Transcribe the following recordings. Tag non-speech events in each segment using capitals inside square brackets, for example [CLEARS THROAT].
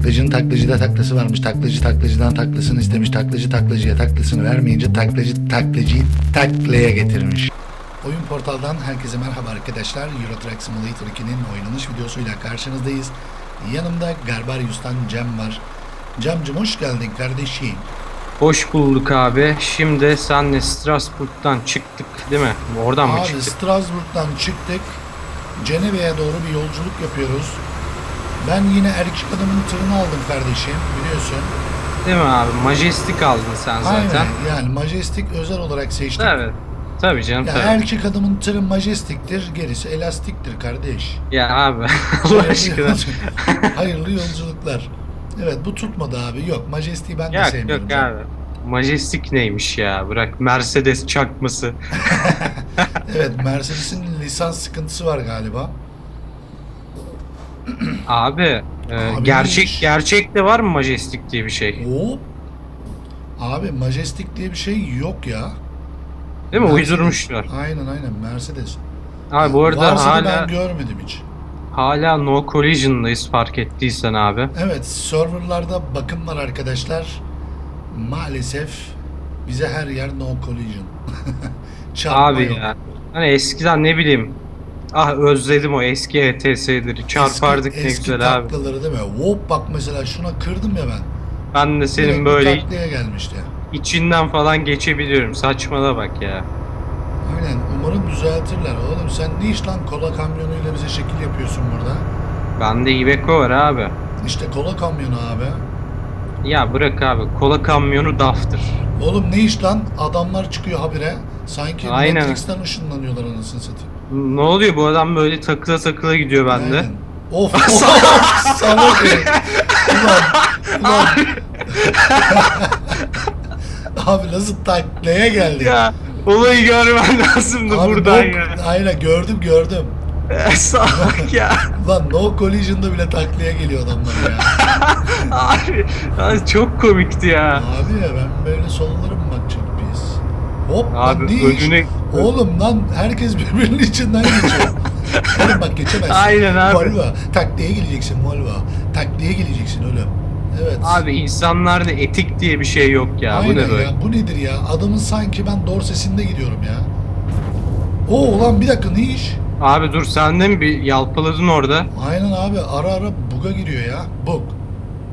Taklacının taklacıda taklası varmış. Taklacı taklacıdan taklasını istemiş. Taklacı taklacıya taklasını vermeyince taklacı taklacıyı taklaya getirmiş. Oyun portaldan herkese merhaba arkadaşlar. Euro Truck Simulator 2'nin oynanış videosuyla karşınızdayız. Yanımda Garbarius'tan Cem var. Cem'cim hoş geldin kardeşim. Hoş bulduk abi. Şimdi senle Strasbourg'dan çıktık değil mi? Oradan mı Abi çıktık? Strasbourg'dan çıktık. Cenevre'ye doğru bir yolculuk yapıyoruz. Ben yine erkek adamın tırını aldım kardeşim biliyorsun. Değil mi abi? Majestic aldın sen zaten. Aynen yani Majestic özel olarak seçtik. Evet. Tabii canım Ya tabii. erkek adamın tırı Majestic'tir, gerisi elastiktir kardeş. Ya abi [LAUGHS] Allah aşkına. [LAUGHS] hayırlı yolculuklar. Evet bu tutmadı abi. Yok Majestic'i ben de yok sevmiyorum. yok canım. abi. Majestic neymiş ya? Bırak Mercedes çakması. [LAUGHS] Evet Mercedes'in lisans sıkıntısı var galiba. Abi, e, Abi gerçek gerçekte var mı Majestic diye bir şey? Hop. Abi Majestic diye bir şey yok ya. Değil mi? Mercedes. Uydurmuşlar. Aynen aynen Mercedes. Abi bu arada Varsa hala ben görmedim hiç. hala no collision'dayız fark ettiysen abi. Evet serverlarda bakım var arkadaşlar. Maalesef bize her yer no collision. [LAUGHS] Abi yok. ya. Hani eskiden ne bileyim. Ah özledim o eski ETS'leri. Çarpardık eski, ne eski güzel abi. taklaları değil mi? Hop bak mesela şuna kırdım ya ben. Ben de senin Direkt böyle gelmişti. içinden falan geçebiliyorum. Saçmala bak ya. Aynen umarım düzeltirler. Oğlum sen ne iş lan kola kamyonuyla bize şekil yapıyorsun burada? Bende Iveco var abi. İşte kola kamyonu abi. Ya bırak abi. Kola kamyonu daftır. Oğlum ne iş lan? Adamlar çıkıyor habire. Sanki Aynen. Matrix'ten ışınlanıyorlar anasını satayım. Ne oluyor bu adam böyle takıla takıla gidiyor bende. Aynen. Of [LAUGHS] of salak herif. Ulan ulan. Abi nasıl taklaya geldi? Ya olayı görmen lazımdı Abi buradan no- ya. Aynen gördüm gördüm. Salak ya. Lan no collision'da bile taklaya geliyor adamlar ya. [LAUGHS] Abi, abi çok komikti ya. Abi ya ben böyle pis. Hop Abi ne iş? önüne Oğlum lan herkes birbirinin içinden geçiyor. [LAUGHS] Oğlum bak geçemezsin. Aynen abi. Volvo. Taklaya geleceksin Volvo. Taklaya geleceksin oğlum. Evet. Abi insanlarda etik diye bir şey yok ya. Aynen bu ne böyle? ya. Bu nedir ya? Adamın sanki ben dorsesinde gidiyorum ya. Oo ulan bir dakika ne iş? Abi dur sen de mi bir yalpaladın orada? Aynen abi ara ara buga giriyor ya. Bug.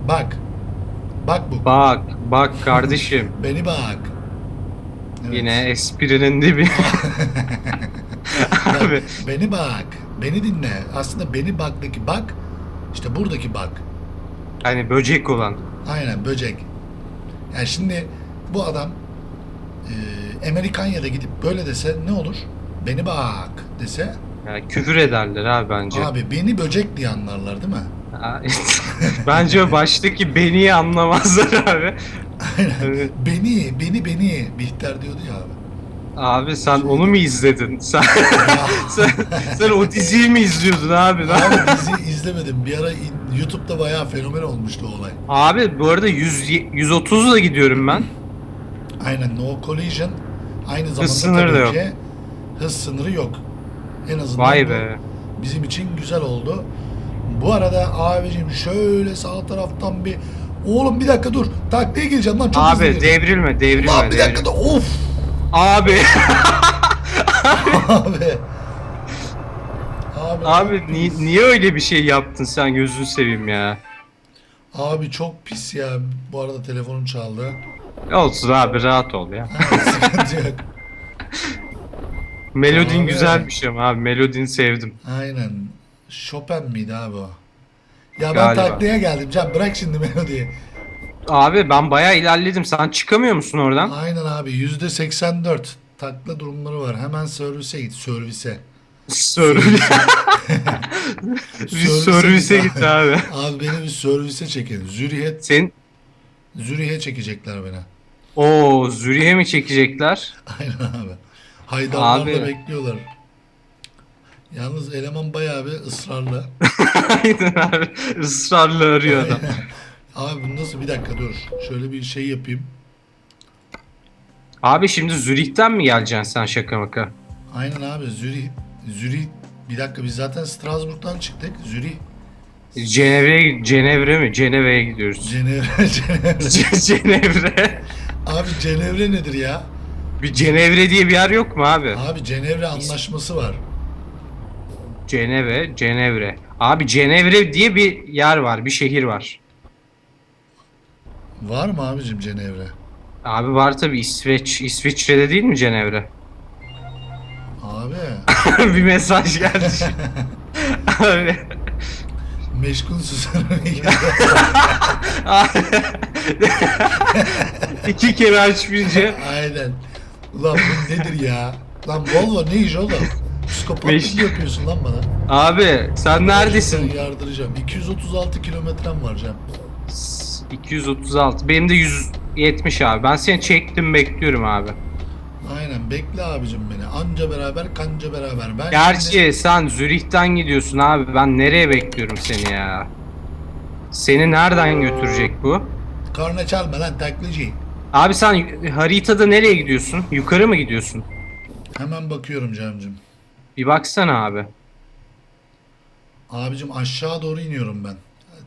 Bak. Bak bug. Bak bak kardeşim. [LAUGHS] Beni bak. Evet. Yine esprinin dibi. [LAUGHS] [LAUGHS] Abi beni bak. Beni dinle. Aslında beni baktaki bak. işte buradaki bak. hani böcek olan. Aynen böcek. Yani şimdi bu adam e, Amerikanya'da gidip böyle dese ne olur? Beni bak dese Ya küfür ederler abi bence. abi beni böcek diye anlarlar değil mi? [LAUGHS] Bence o baştaki beni anlamazlar abi. Aynen. Evet. Beni, beni, beni. Bihter diyordu ya abi. Abi sen onu mu izledin? [LAUGHS] Sen, sen, sen o diziyi mi izliyordun abi? abi dizi izlemedim. Bir ara in- YouTube'da bayağı fenomen olmuştu o olay. Abi bu arada 100, 130'la gidiyorum ben. Aynen no collision. Aynı zamanda sınırı da tabii yok. ki hız sınırı yok. En azından Vay bu be. bizim için güzel oldu. Bu arada abicim şöyle sağ taraftan bir Oğlum bir dakika dur. Taklaya gireceğim lan çok hızlı Abi gireceğim. devrilme devrilme. Lan bir devrilme. dakika da of Abi abi. Abi, [LAUGHS] abi ni- niye öyle bir şey yaptın sen gözünü seveyim ya. Abi çok pis ya. Bu arada telefonum çaldı. Olsun abi rahat ol ya. [LAUGHS] Sıkıntı yok. Melodin Abi. güzelmiş ama abi melodini sevdim. Aynen. Chopin miydi abi o? Ya ben Galiba. taklaya geldim. Can bırak şimdi melodiyi. Abi ben bayağı ilerledim. Sen çıkamıyor musun oradan? Aynen abi. Yüzde 84 takla durumları var. Hemen servise git. Servise. Servise. [LAUGHS] Bir servise git abi. Abi beni bir servise çekin. Zürih'e, Sen Zürih'e çekecekler beni. o Zürih'e mi çekecekler? [LAUGHS] Aynen abi. Haydarlar Abi. da bekliyorlar. Yalnız eleman bayağı bir ısrarlı. [LAUGHS] Aynen abi. Israrla arıyor adam. Abi bu nasıl bir dakika dur. Şöyle bir şey yapayım. Abi şimdi Zürih'ten mi geleceksin sen şaka maka? Aynen abi Zürih. Zürih. Bir dakika biz zaten Strasbourg'dan çıktık. Zürih. Cenevre, Cenevre mi? Cenevre'ye gidiyoruz. Cenevre, [LAUGHS] Cenevre. [LAUGHS] Ce- Cenevre. Abi Cenevre nedir ya? Bir Cenevre diye bir yer yok mu abi? Abi Cenevre anlaşması var. Cenevre, Cenevre. Abi Cenevre diye bir yer var, bir şehir var. Var mı abicim Cenevre? Abi var tabi İsveç, İsviçre'de değil mi Cenevre? Abi [LAUGHS] bir mesaj geldi. abi. meşgul susar. [LAUGHS] İki kere açmayınca Aynen. Ulan bu nedir ya? Lan Volvo ne iş oğlum? Psikopatlık Meşgul. yapıyorsun lan bana. Abi sen neredesin? Ben yardıracağım. 236 kilometrem var Cem. 236. Benim de 170 abi. Ben seni çektim bekliyorum abi. Aynen bekle abicim beni. Anca beraber kanca beraber. Ben Gerçi şimdi- sen Zürih'ten gidiyorsun abi. Ben nereye bekliyorum seni ya? Seni nereden götürecek bu? Karne çalma lan taklacı. Abi sen haritada nereye gidiyorsun? Yukarı mı gidiyorsun? Hemen bakıyorum Cem'cim. Bir baksana abi. Abicim aşağı doğru iniyorum ben.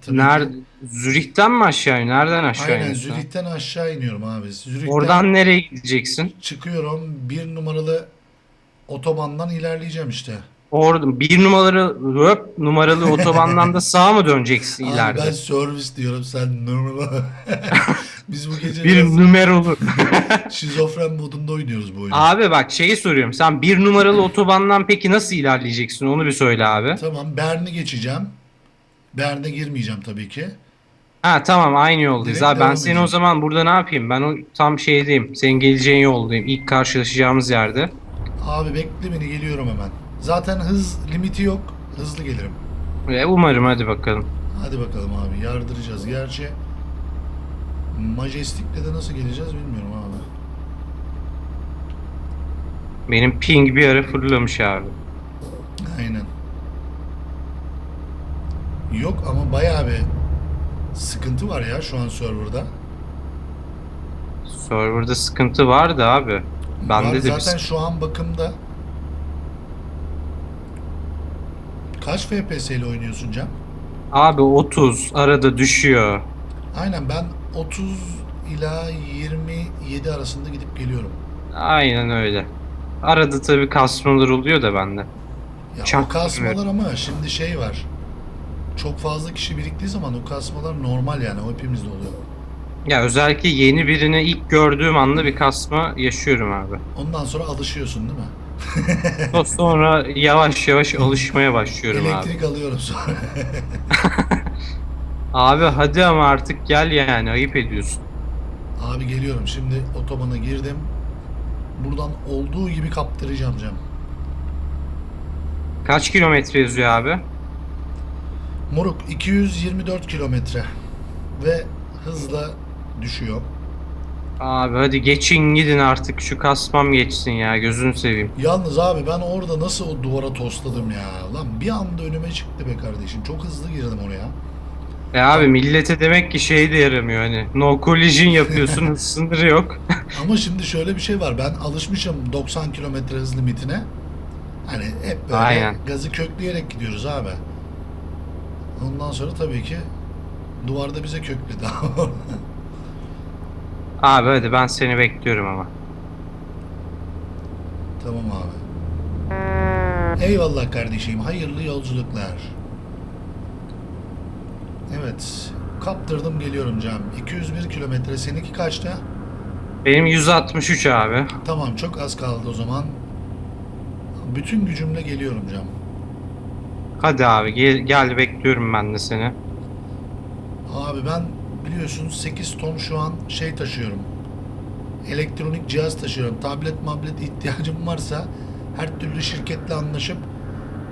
Tabii Nerede? ki- Zürih'ten mi aşağı? Nereden aşağı Aynen iniyorsun? Zürih'ten aşağı iniyorum abi. Zürih'ten Oradan nereye gideceksin? çıkıyorum. Bir numaralı otobandan ilerleyeceğim işte. Orada bir numaralı röp numaralı otobandan da sağa mı döneceksin Abi ileride? ben servis diyorum sen numaralı. [LAUGHS] Biz bu gece Bir biraz numaralı. [LAUGHS] şizofren modunda oynuyoruz bu oyunu. Abi bak şeyi soruyorum. Sen bir numaralı otobandan peki nasıl ilerleyeceksin? Onu bir söyle abi. Tamam Bern'i geçeceğim. Bern'e girmeyeceğim tabii ki. Ha tamam aynı yoldayız Direkt abi. Ben devam seni edeceğim. o zaman burada ne yapayım? Ben o tam şeydeyim. Senin geleceğin yoldayım. İlk karşılaşacağımız yerde. Abi bekle beni geliyorum hemen. Zaten hız limiti yok. Hızlı gelirim. Ve umarım hadi bakalım. Hadi bakalım abi yardıracağız. Gerçi Majestic'le de nasıl geleceğiz bilmiyorum abi. Benim ping bir ara fırlamış abi. Aynen. Yok ama bayağı bir sıkıntı var ya şu an serverda. Server'da sıkıntı vardı abi. Bende de bir zaten sıkıntı. şu an bakımda Kaç FPS ile oynuyorsun Cem? Abi 30 arada düşüyor. Aynen ben 30 ila 27 arasında gidip geliyorum. Aynen öyle. Arada tabii kasmalar oluyor da bende. Ya Çok o kasmalar ama şimdi şey var. Çok fazla kişi biriktiği zaman o kasmalar normal yani o hepimizde oluyor. Ya özellikle yeni birini ilk gördüğüm anda bir kasma yaşıyorum abi. Ondan sonra alışıyorsun değil mi? O Sonra yavaş yavaş alışmaya başlıyorum abi. Elektrik alıyorum sonra. [LAUGHS] Abi hadi ama artık gel yani ayıp ediyorsun. Abi geliyorum şimdi otobana girdim. Buradan olduğu gibi kaptıracağım Cem. Kaç kilometre yazıyor abi? Moruk 224 kilometre ve hızla düşüyor. Abi hadi geçin gidin artık şu kasmam geçsin ya gözünü seveyim. Yalnız abi ben orada nasıl o duvara tosladım ya. Lan bir anda önüme çıktı be kardeşim. Çok hızlı girdim oraya. E abi millete demek ki şey de yaramıyor hani. No collision yapıyorsun [LAUGHS] sınırı yok. Ama şimdi şöyle bir şey var. Ben alışmışım 90 kilometre hız limitine. Hani hep böyle Aynen. gazı kökleyerek gidiyoruz abi. Ondan sonra tabii ki duvarda bize kökledi. [LAUGHS] abi hadi ben seni bekliyorum ama. tamam abi. Eyvallah kardeşim. Hayırlı yolculuklar. Evet. Kaptırdım geliyorum Cem. 201 kilometre. Seninki kaçta? Benim 163 abi. Tamam çok az kaldı o zaman. Bütün gücümle geliyorum Cem. Hadi abi gel, gel bekliyorum ben de seni. Abi ben biliyorsun 8 ton şu an şey taşıyorum. Elektronik cihaz taşıyorum. Tablet mablet ihtiyacım varsa her türlü şirketle anlaşıp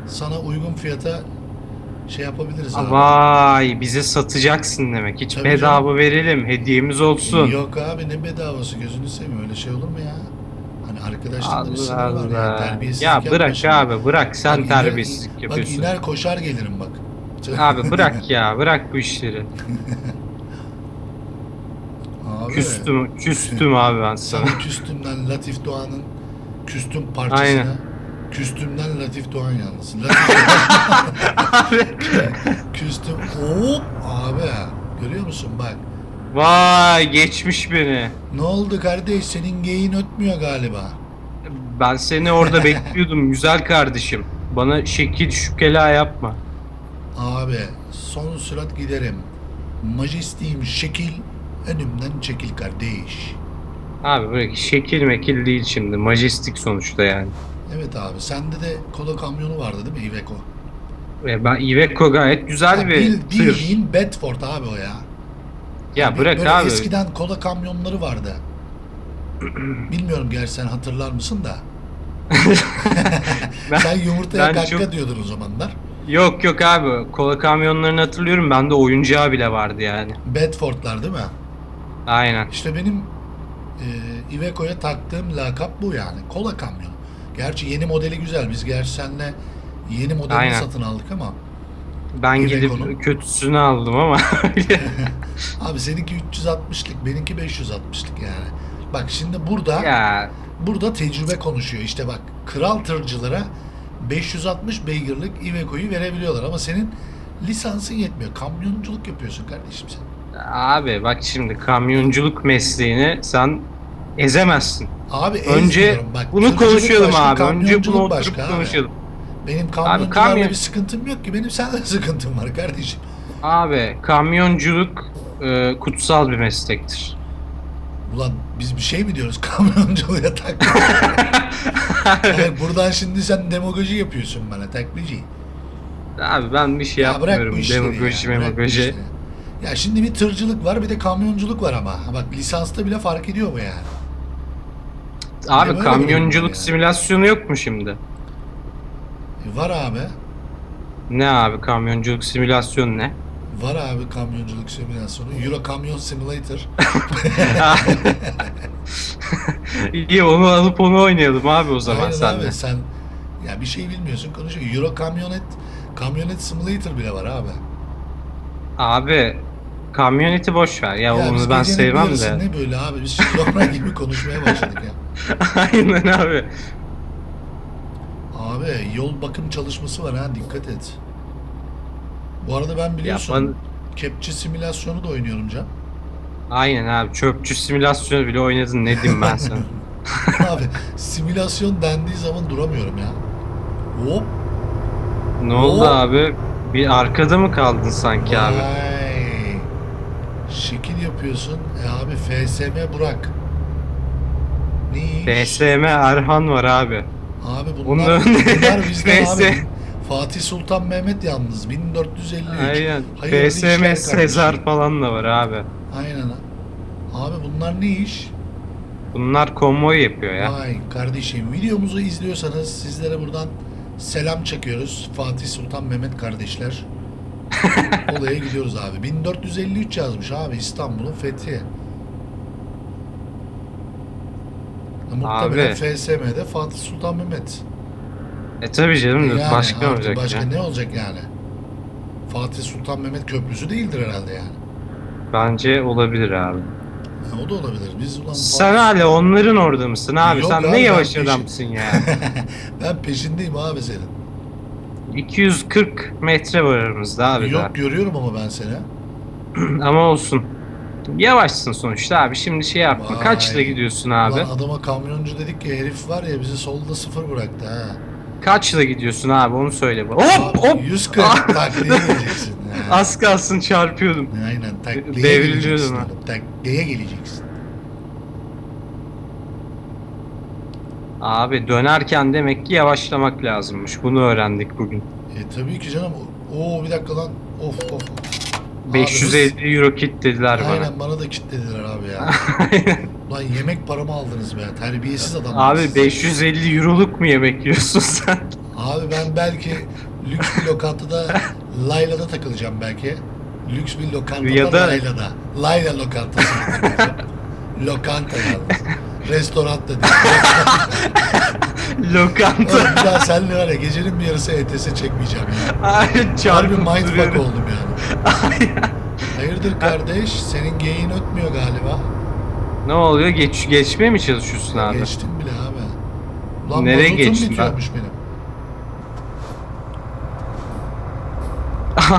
sana uygun fiyata şey yapabiliriz abi. Vay bize satacaksın demek. Hiç Tabii bedava verelim hediyemiz olsun. Yok abi ne bedavası gözünü seveyim öyle şey olur mu ya? Hani arkadaşlarında bir sınır var ya. Terbiyesizlik Ya bırak şimdi. abi bırak sen Bak iner- terbiyesizlik Bak yapıyorsun. iner koşar gelirim bak. Abi bırak [LAUGHS] ya bırak bu işleri. [LAUGHS] Abi, Küstüm küstüm abi ben sana. Sana küstüm lan Latif Doğan'ın küstüm parçasına. Aynen. Küstümden Latif Doğan yalnız. [LAUGHS] Latif Doğan. Küstüm. Hop abi. Görüyor musun bak. Vay geçmiş beni. Ne oldu kardeş? Senin geyin ötmüyor galiba. Ben seni orada bekliyordum [LAUGHS] güzel kardeşim. Bana şekil şükela yapma. Abi son sürat giderim. Majestiyim şekil. Önümden çekil kardeş. Abi bırak şekil mekil değil şimdi. Majestik sonuçta yani. Evet abi sende de kola kamyonu vardı değil mi Iveco? Ve ben Iveco gayet güzel Ya bir bil- tır. bildiğin Bedford abi o ya. Ya Bir- bırak böyle abi. Eskiden kola kamyonları vardı. [CLEARS THROAT] Bilmiyorum gerçi sen hatırlar mısın da. [LAUGHS] Ben- [LAUGHS] sen yumurtaya kakka çok- diyordun o zamanlar. Yok yok abi. Kola kamyonlarını hatırlıyorum. Bende oyuncağı bile vardı yani. Bedford'lar değil mi? Aynen. İşte benim e, Iveco'ya taktığım lakap bu yani. Kola kamyonu. Gerçi yeni modeli güzel. Biz gerçi seninle yeni modelini Aynen. satın aldık ama Ben Iveco'nun. gidip kötüsünü aldım ama. [LAUGHS] abi seninki 360'lık, benimki 560'lık yani. Bak şimdi burada ya burada tecrübe konuşuyor. İşte bak kral tırcılara 560 beygirlik Iveco'yu verebiliyorlar ama senin lisansın yetmiyor. Kamyonculuk yapıyorsun kardeşim sen. abi bak şimdi kamyonculuk mesleğini sen ezemezsin. Abi Önce ezmiyorum. bak, bunu tırcılık konuşalım başka, abi. Önce kamyonculuk bunu oturup başka abi. konuşalım. Benim kamyoncularla kamyon- bir sıkıntım yok ki. Benim senden sıkıntım var kardeşim. Abi kamyonculuk e, kutsal bir meslektir. Ulan biz bir şey mi diyoruz [LAUGHS] kamyonculuğa taklit? [LAUGHS] evet, buradan şimdi sen demagoji yapıyorsun bana taklici. Abi ben bir şey Ya bırak bu yapmıyorum. işleri Demagoji ya. bırak bu işleri. Ya şimdi bir tırcılık var bir de kamyonculuk var ama. Bak lisansta bile fark ediyor bu yani. Abi böyle kamyonculuk yani. simülasyonu yok mu şimdi? E, var abi. Ne abi kamyonculuk simülasyonu ne? Var abi kamyonculuk simülasyonu. Euro Kamyon Simulator. [LAUGHS] İyi onu alıp onu oynayalım abi o zaman Aynen sen de. sen ya bir şey bilmiyorsun konuşuyor. Euro Kamyonet Kamyonet Simulator bile var abi. Abi kamyoneti boş ver ya, Ya onu ben gecenin sevmem de. Ne böyle abi biz şizofren gibi konuşmaya başladık ya. [LAUGHS] Aynen abi. Abi yol bakım çalışması var ha dikkat et. Bu arada ben biliyorsun Yapan- kepçe simülasyonu da oynuyorum Can. Aynen abi çöpçü simülasyonu bile oynadın ne diyeyim ben sana. [LAUGHS] [LAUGHS] abi simülasyon dendiği zaman duramıyorum ya. Hop. ne oldu Oo. abi? Bir arkada mı kaldın sanki abi? Vay. Şekil yapıyorsun. E abi FSM Burak. Ne iş? FSM Erhan var abi. Abi bunlar, bunlar [LAUGHS] bizden abi. Fatih Sultan Mehmet yalnız 1453. Aynen. Hayırlı işler FSM kardeşim. Sezar falan da var abi. Aynen. Abi bunlar ne iş? Bunlar konvoy yapıyor ya. Vay kardeşim videomuzu izliyorsanız sizlere buradan selam çekiyoruz. Fatih Sultan Mehmet kardeşler. [LAUGHS] Olaya gidiyoruz abi. 1453 yazmış abi İstanbul'un fethi. Muhtemelen Abi. FSM'de Fatih Sultan Mehmet. E tabi canım Yani başka artık olacak Başka ya. ne olacak yani? Fatih Sultan Mehmet Köprüsü değildir herhalde yani. Bence olabilir abi. Ha, o da olabilir. Biz ulan Sen Fatih- hala onların orada mısın abi? Yok Sen abi, ne yavaş peşin- adamsın ya. [LAUGHS] ben peşindeyim abi senin. 240 metre var aramızda abi Yok görüyorum ama ben seni. daha. [CLEARS THROAT] Ama olsun. Yavaşsın sonuçta abi. Şimdi şey yapma. Vay. Kaçla gidiyorsun abi? Ulan adama kamyoncu dedik ki herif var ya bizi solda sıfır bıraktı ha. Kaçla gidiyorsun abi onu söyle bana. Hop Abi, hop. 140 [LAUGHS] takliye geleceksin. Ha. Az kalsın çarpıyordum. Aynen takliye Devriliyordum geleceksin. Takliye geleceksin. Abi dönerken demek ki yavaşlamak lazımmış. Bunu öğrendik bugün. E tabii ki canım. Oo bir dakika lan. Of of. Abi 550 euro kit dediler hız- bana. Aynen bana da kitlediler abi ya. [LAUGHS] Lan yemek paramı aldınız be. Terbiyesiz adam. Abi 550 euroluk mu yemek yiyorsun sen? Abi ben belki lüks bir lokantada Layla'da takılacağım belki. Lüks bir lokantada Ya da- Layla'da. Layla takılacağım. [LAUGHS] Lokanta yalnız. Restoran da değil. [LAUGHS] Lokanta. ya senle var ya gecenin bir yarısı ETS çekmeyeceğim. [LAUGHS] Aynen Harbi mindfuck oldum yani. Hayırdır [LAUGHS] kardeş? Senin geyin ötmüyor galiba. ne oluyor? Geç, geçmeye mi çalışıyorsun abi? Geçtim bile abi. Ulan Nereye mazotum geçtin bitiyormuş benim.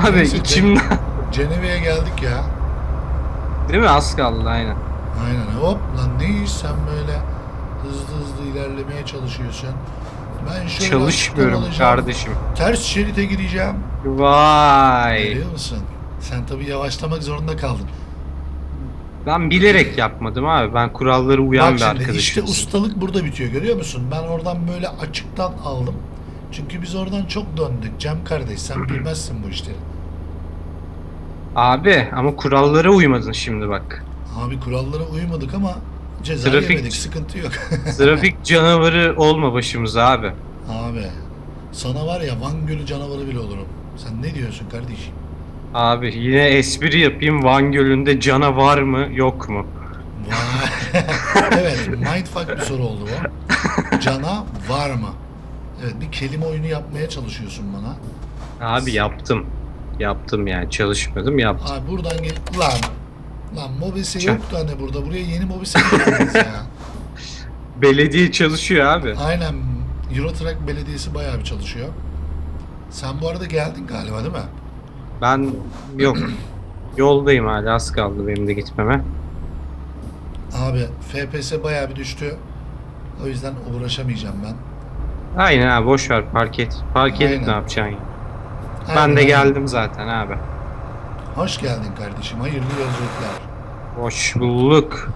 abi Neyse, içimden. Geneva'ya geldik ya. Değil mi? Az kaldı aynen. Aynen hop lan ne iş sen böyle hızlı hızlı ilerlemeye çalışıyorsun. Ben şöyle Çalışmıyorum kardeşim. Ters şerite gireceğim. Vay. Biliyor musun? Sen tabii yavaşlamak zorunda kaldın. Ben bilerek yapmadım abi. Ben kurallara uyan Bak bir arkadaşım. işte ustalık burada bitiyor görüyor musun? Ben oradan böyle açıktan aldım. Çünkü biz oradan çok döndük. Cem kardeş sen bilmezsin bu işleri. Abi ama kurallara uymadın şimdi bak. Abi kurallara uymadık ama ceza Trafik- yemedik sıkıntı yok. [LAUGHS] Trafik canavarı olma başımıza abi. Abi sana var ya Van Gölü canavarı bile olurum. Sen ne diyorsun kardeşim? Abi yine espri yapayım. Van Gölü'nde canavar mı yok mu? Vay. [LAUGHS] evet mindfuck bir soru oldu bu. Cana var mı? Evet bir kelime oyunu yapmaya çalışıyorsun bana. Abi yaptım. Yaptım yani çalışmadım yaptım. Abi buradan gel... Lan. Lan mobese Çak. yoktu hani burada. Buraya yeni mobese geldiniz ya. [LAUGHS] Belediye çalışıyor abi. Aynen. Eurotrack Belediyesi bayağı bir çalışıyor. Sen bu arada geldin galiba değil mi? Ben yok. [CLEARS THROAT] Yoldayım hala az kaldı benim de gitmeme. Abi FPS bayağı bir düştü. O yüzden uğraşamayacağım ben. Aynen abi boş ver park et. Park edip Aynen. ne yapacaksın ya? Aynen, Ben de geldim zaten abi. Hoş geldin kardeşim. Hayırlı yolculuklar. Hoş bulduk.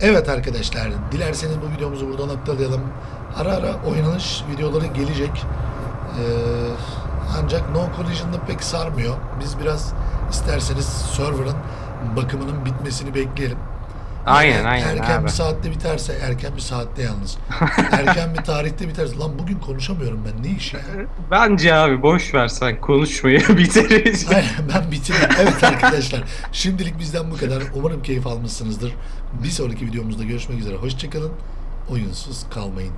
Evet arkadaşlar, dilerseniz bu videomuzu burada noktalayalım. Ara ara oynanış videoları gelecek. Ee, ancak No Collision'da pek sarmıyor. Biz biraz isterseniz server'ın bakımının bitmesini bekleyelim. Aynen aynen Erken abi. bir saatte biterse, erken bir saatte yalnız. [LAUGHS] erken bir tarihte biterse. Lan bugün konuşamıyorum ben, ne iş ya? Bence abi boş ver sen konuşmayı [LAUGHS] biteriz. Aynen ben bitireyim. Evet arkadaşlar, şimdilik bizden bu kadar. Umarım keyif almışsınızdır. Bir sonraki videomuzda görüşmek üzere. Hoşçakalın. Oyunsuz kalmayın.